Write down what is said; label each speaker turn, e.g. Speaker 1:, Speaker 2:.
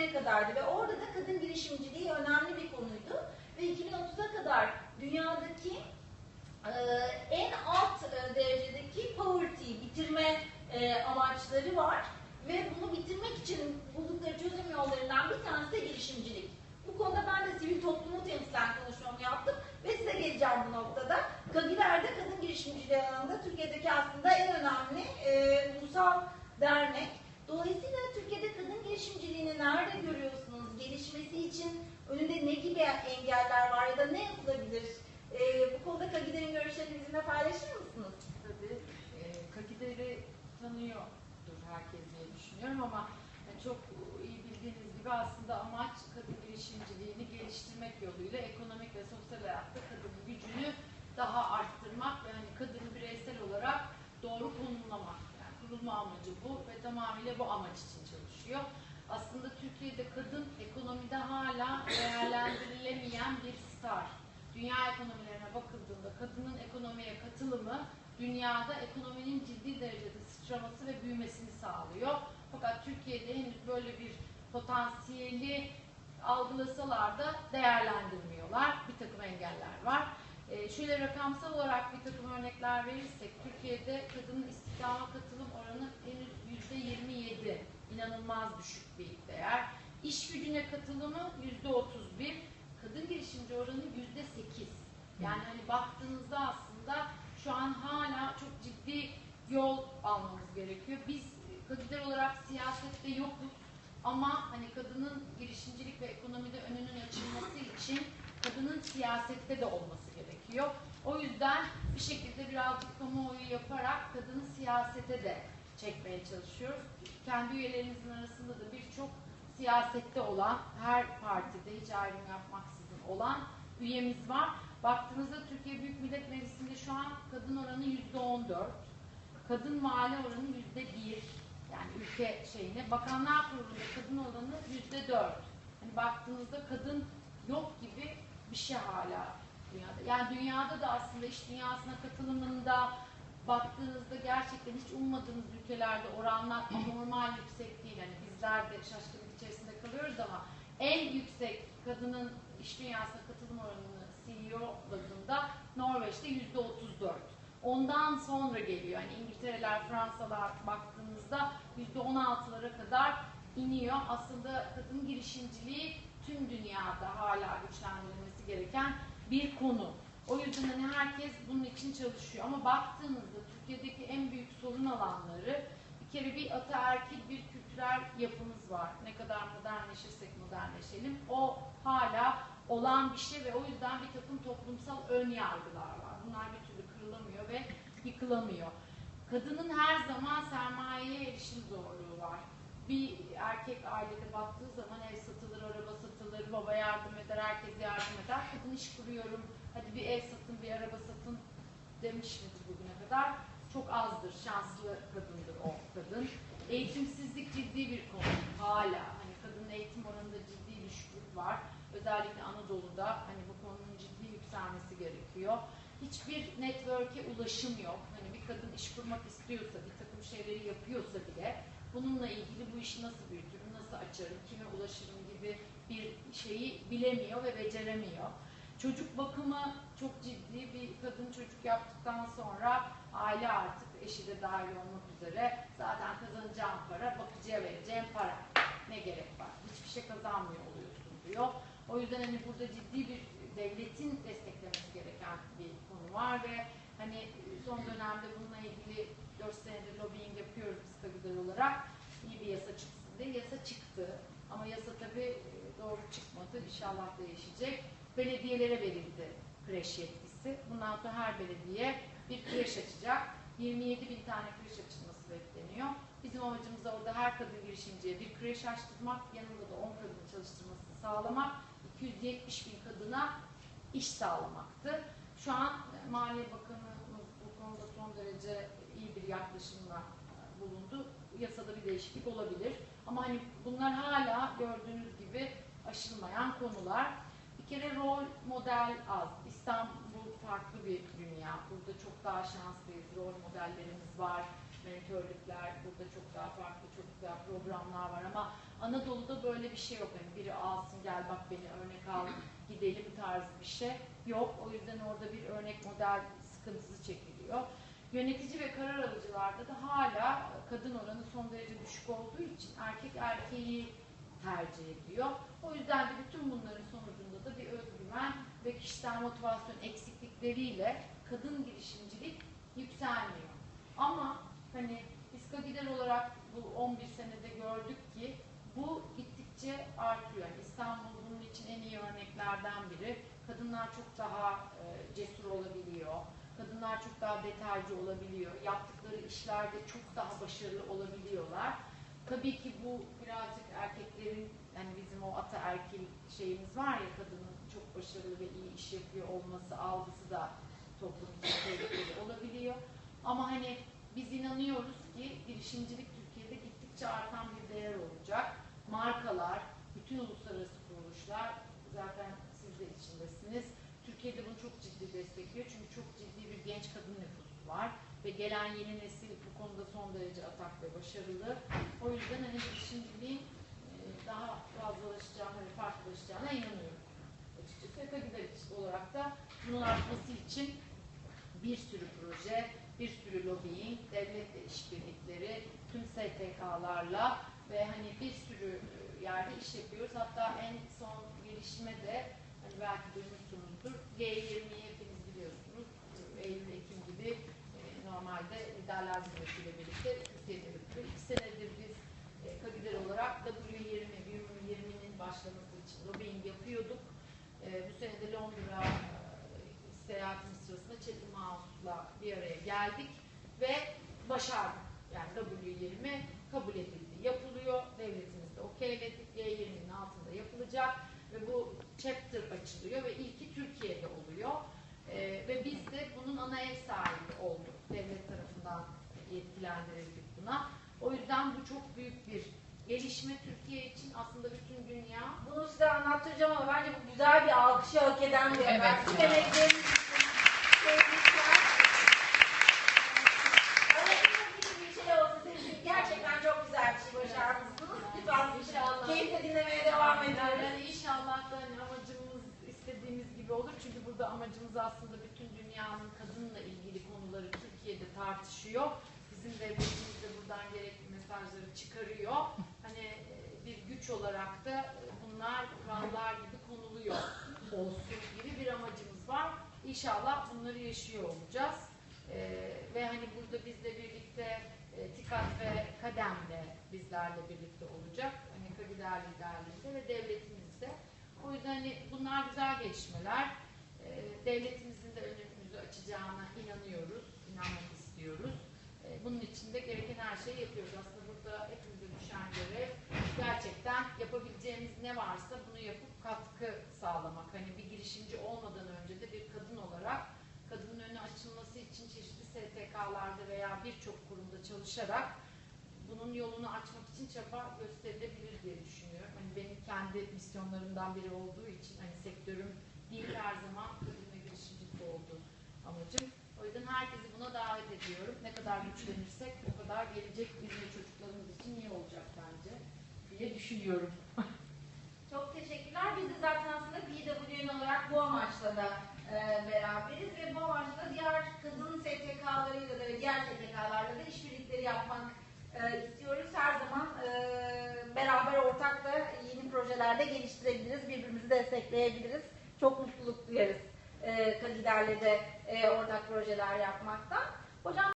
Speaker 1: Amerika'daydı ve orada da kadın girişimciliği önemli bir konuydu. Ve 2030'a kadar dünyadaki e, en alt e, derecedeki poverty bitirme e, amaçları var. Ve bunu bitirmek için buldukları çözüm yollarından bir tanesi de girişimcilik. Bu konuda ben de sivil toplumu temsilen konuşmamı yaptım ve size geleceğim bu noktada. Kagiler'de kadın girişimciliği alanında Türkiye'deki aslında en önemli e, ulusal dernek. Dolayısıyla ne gibi engeller var ya da ne yapılabilir? E, bu konuda Kagiler'in görüşlerini bizimle paylaşır mısınız?
Speaker 2: Tabii e, Kagider'i tanıyordur herkes diye düşünüyorum ama yani çok iyi bildiğiniz gibi aslında amaç kadın girişimciliğini geliştirmek yoluyla ekonomik ve sosyal hayatta kadının gücünü daha arttırmak ve hani kadını bireysel olarak doğru konumlamak. Yani kurulma amacı bu ve tamamıyla bu amaç için çalışıyor. Aslında Türkiye'de kadın ekonomide hala değerlendirilemeyen bir star. Dünya ekonomilerine bakıldığında kadının ekonomiye katılımı dünyada ekonominin ciddi derecede sıçraması ve büyümesini sağlıyor. Fakat Türkiye'de henüz böyle bir potansiyeli algılasalar da değerlendirmiyorlar. Bir takım engeller var. E, şöyle rakamsal olarak bir takım örnekler verirsek, Türkiye'de kadının istihdama katılım oranı henüz yüzde 27. İnanılmaz düşük bir değer. İş gücüne katılımı yüzde 31. Kadın girişimci oranı yüzde 8. Yani hani baktığınızda aslında şu an hala çok ciddi yol almamız gerekiyor. Biz kadınlar olarak siyasette yokuz ama hani kadının girişimcilik ve ekonomide önünün açılması için kadının siyasette de olması gerekiyor. O yüzden bir şekilde birazcık kamuoyu yaparak kadını siyasete de çekmeye çalışıyoruz. Kendi üyelerimizin arasında da birçok siyasette olan, her partide hiç ayrım yapmaksızın olan üyemiz var. Baktığınızda Türkiye Büyük Millet Meclisi'nde şu an kadın oranı yüzde on dört. Kadın vali oranı yüzde bir. Yani ülke şeyine. Bakanlar Kurulu'nda kadın oranı yüzde dört. Hani baktığınızda kadın yok gibi bir şey hala dünyada. Yani dünyada da aslında iş dünyasına katılımında baktığınızda gerçekten hiç ummadığınız ülkelerde oranlar anormal yüksek değil. Hani bizler de şaşkınlık içerisinde kalıyoruz ama en yüksek kadının iş dünyasına katılım oranını CEO bazında Norveç'te yüzde 34. Ondan sonra geliyor. Yani İngiltere'ler, Fransalar baktığınızda yüzde 16'lara kadar iniyor. Aslında kadın girişimciliği tüm dünyada hala güçlendirilmesi gereken bir konu. O yüzden hani herkes bunun için çalışıyor. Ama baktığınızda Türkiye'deki en büyük sorun alanları bir kere bir ataerkil bir kültürel yapımız var. Ne kadar modernleşirsek modernleşelim. O hala olan bir şey ve o yüzden bir takım toplumsal ön yargılar var. Bunlar bir türlü kırılamıyor ve yıkılamıyor. Kadının her zaman sermayeye erişim zorluğu var. Bir erkek ailede baktığı zaman ev satılır, araba satılır, baba yardım eder, herkes yardım eder. Kadın iş kuruyorum, hadi bir ev satın, bir araba satın demiş midir bugüne kadar? Çok azdır, şanslı kadındır o kadın. Eğitimsizlik ciddi bir konu hala. Hani kadının eğitim oranında ciddi düşüklük var. Özellikle Anadolu'da hani bu konunun ciddi yükselmesi gerekiyor. Hiçbir network'e ulaşım yok. Hani bir kadın iş kurmak istiyorsa, bir takım şeyleri yapıyorsa bile bununla ilgili bu işi nasıl büyütürüm, nasıl açarım, kime ulaşırım gibi bir şeyi bilemiyor ve beceremiyor. Çocuk bakımı çok ciddi bir kadın çocuk yaptıktan sonra aile artık eşi de dahil olmak üzere zaten kazanacağım para, bakıcıya vereceğim para. Ne gerek var? Hiçbir şey kazanmıyor oluyorsun diyor. O yüzden hani burada ciddi bir devletin desteklemesi gereken bir konu var ve hani son dönemde bununla ilgili 4 senedir lobbying yapıyoruz biz Kagüder olarak. İyi bir yasa çıksın diye. Yasa çıktı. Ama yasa tabii doğru çıkmadı. İnşallah değişecek. Belediyelere verildi kreş yetkisi. Bundan sonra her belediye bir kreş açacak. 27 bin tane kreş açılması bekleniyor. Bizim amacımız da orada her kadın girişimciye bir kreş açtırmak, yanında da 10 kadın çalıştırmasını sağlamak, 270 bin kadına iş sağlamaktı. Şu an Maliye Bakanımız bu konuda son derece iyi bir yaklaşımla bulundu. Yasada bir değişiklik olabilir. Ama hani bunlar hala gördüğünüz gibi aşılmayan konular. Kere rol model az. İstanbul farklı bir dünya. Burada çok daha şanslıyız. Rol modellerimiz var. mentörlükler, burada çok daha farklı, çok güzel programlar var ama Anadolu'da böyle bir şey yok. Yani biri alsın gel bak beni örnek al gidelim tarzı bir şey yok. O yüzden orada bir örnek model sıkıntısı çekiliyor. Yönetici ve karar alıcılarda da hala kadın oranı son derece düşük olduğu için erkek erkeği tercih ediyor. O yüzden de bütün bunların sonucunda da bir özgüven ve kişisel motivasyon eksiklikleriyle kadın girişimcilik yükselmiyor. Ama hani biz Kagider olarak bu 11 senede gördük ki bu gittikçe artıyor. Yani İstanbul bunun için en iyi örneklerden biri. Kadınlar çok daha e, cesur olabiliyor. Kadınlar çok daha detaycı olabiliyor. Yaptıkları işlerde çok daha başarılı olabiliyorlar. Tabii ki bu birazcık erkeklerin yani bizim o ataerkil şeyimiz var ya kadının çok başarılı ve iyi iş yapıyor olması algısı da toplum için tehlikeli olabiliyor. Ama hani biz inanıyoruz ki girişimcilik Türkiye'de gittikçe artan bir değer olacak. Markalar, bütün uluslararası kuruluşlar zaten siz de içindesiniz. Türkiye'de bunu çok ciddi destekliyor çünkü çok ciddi bir genç kadın nüfusu var ve gelen yeni nesil bu konuda son derece atak ve başarılı. O yüzden hani girişimciliğin e, daha fazlalaşacağına ve farklılaşacağına inanıyorum açıkçası. Kagider olarak da bunun artması için bir sürü proje, bir sürü lobbying, devletle işbirlikleri, tüm STK'larla ve hani bir sürü e, yerde iş yapıyoruz. Hatta en son gelişme de hani belki duymuşsunuzdur. G20'yi hepiniz biliyorsunuz. E, Eylül, Ekim gibi e, normalde liderler zirvesiyle birlikte Türkiye'de yapılıyor. İki senedir biz e, Kagider olarak W20, W20'nin başlaması için lobbying yapıyorduk. E, bu sene de Londra e, seyahatimiz sırasında Chatham House'la bir araya geldik ve başardık. Yani W20 kabul edildi, yapılıyor. Devletimiz de okeyledik. G20'nin altında yapılacak ve bu chapter açılıyor ve ilki Türkiye'de oluyor. Ee, ve biz de bunun ana ev sahibi olduk. Devlet tarafından yetkilendirildik buna. O yüzden bu çok büyük bir gelişme Türkiye için aslında bütün dünya
Speaker 1: Bunu size anlattıracağım ama bence bu güzel bir alkışı hak eden bir
Speaker 3: Evet,
Speaker 1: haber. Tüm
Speaker 3: bravo.
Speaker 1: emekleriniz için tebrikler. Bir şey olsa gerçekten çok güzel bir şey başarmışsınız. Lütfen
Speaker 2: İnşallah.
Speaker 1: keyifle dinlemeye devam ediyoruz.
Speaker 2: yani inşallah da hani amacımız istediğimiz gibi olur. Çünkü burada amacımız aslında bütün dünyanın kadınla ilgili konuları Türkiye'de tartışıyor. Bizim devletimiz de buradan gerekli mesajları çıkarıyor. Olarak da bunlar kurallar gibi konuluyor olsun gibi bir amacımız var. İnşallah bunları yaşıyor olacağız. Ee, ve hani burada bizle birlikte e, TİKAT ve KADEM de bizlerle birlikte olacak. Hani Kagider liderliğinde ve devletimizde. O yüzden hani bunlar güzel gelişmeler. Ee, devletimizin de önümüzü açacağına inanıyoruz, inanmak istiyoruz. Ee, bunun için de gereken her şeyi yapıyoruz. Aslında burada hepimize düşen görev gerçekten yapabileceğimiz ne varsa bunu yapıp katkı sağlamak. Hani bir girişimci olmadan önce de bir kadın olarak kadının önü açılması için çeşitli STK'larda veya birçok kurumda çalışarak bunun yolunu açmak için çaba gösterilebilir diye düşünüyorum. Hani benim kendi misyonlarımdan biri olduğu için hani sektörüm değil her zaman kadın ve girişimcilik oldu amacım. O yüzden herkesi buna davet ediyorum. Ne kadar güçlenirsek o kadar gelecek bizim çocuklarımız için iyi olacak diye düşünüyorum.
Speaker 1: Çok teşekkürler. Biz de zaten aslında BWN olarak bu amaçla da e, beraberiz ve bu amaçla diğer kadın STK'larıyla da ve diğer STK'larla da işbirlikleri yapmak e, istiyoruz. Her zaman e, beraber ortak da yeni projelerde geliştirebiliriz, birbirimizi destekleyebiliriz. Çok mutluluk duyarız e, Kagider'le de e, ortak projeler yapmaktan. Hocam